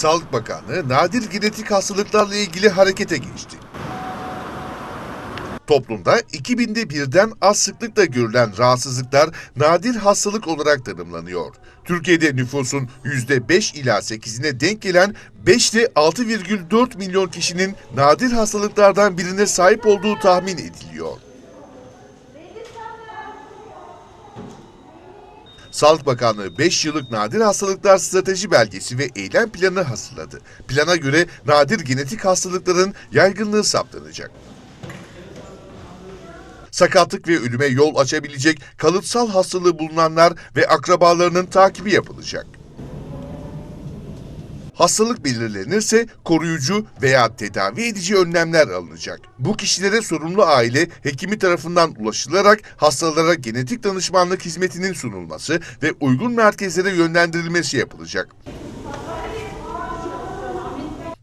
Sağlık Bakanlığı nadir genetik hastalıklarla ilgili harekete geçti. Toplumda 2000'de birden az sıklıkla görülen rahatsızlıklar nadir hastalık olarak tanımlanıyor. Türkiye'de nüfusun %5 ila 8'ine denk gelen 5 ile 6,4 milyon kişinin nadir hastalıklardan birine sahip olduğu tahmin ediliyor. Sağlık Bakanlığı 5 yıllık nadir hastalıklar strateji belgesi ve eylem planı hazırladı. Plana göre nadir genetik hastalıkların yaygınlığı saptanacak. Sakatlık ve ölüme yol açabilecek kalıtsal hastalığı bulunanlar ve akrabalarının takibi yapılacak. Hastalık belirlenirse koruyucu veya tedavi edici önlemler alınacak. Bu kişilere sorumlu aile hekimi tarafından ulaşılarak hastalara genetik danışmanlık hizmetinin sunulması ve uygun merkezlere yönlendirilmesi yapılacak.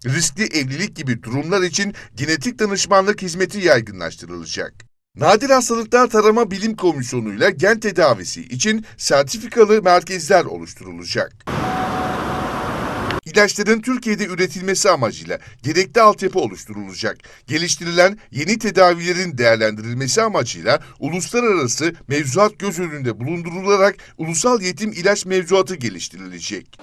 Riskli evlilik gibi durumlar için genetik danışmanlık hizmeti yaygınlaştırılacak. Nadir Hastalıklar Tarama Bilim Komisyonu'yla gen tedavisi için sertifikalı merkezler oluşturulacak. İlaçların Türkiye'de üretilmesi amacıyla gerekli altyapı oluşturulacak. Geliştirilen yeni tedavilerin değerlendirilmesi amacıyla uluslararası mevzuat göz önünde bulundurularak ulusal yetim ilaç mevzuatı geliştirilecek.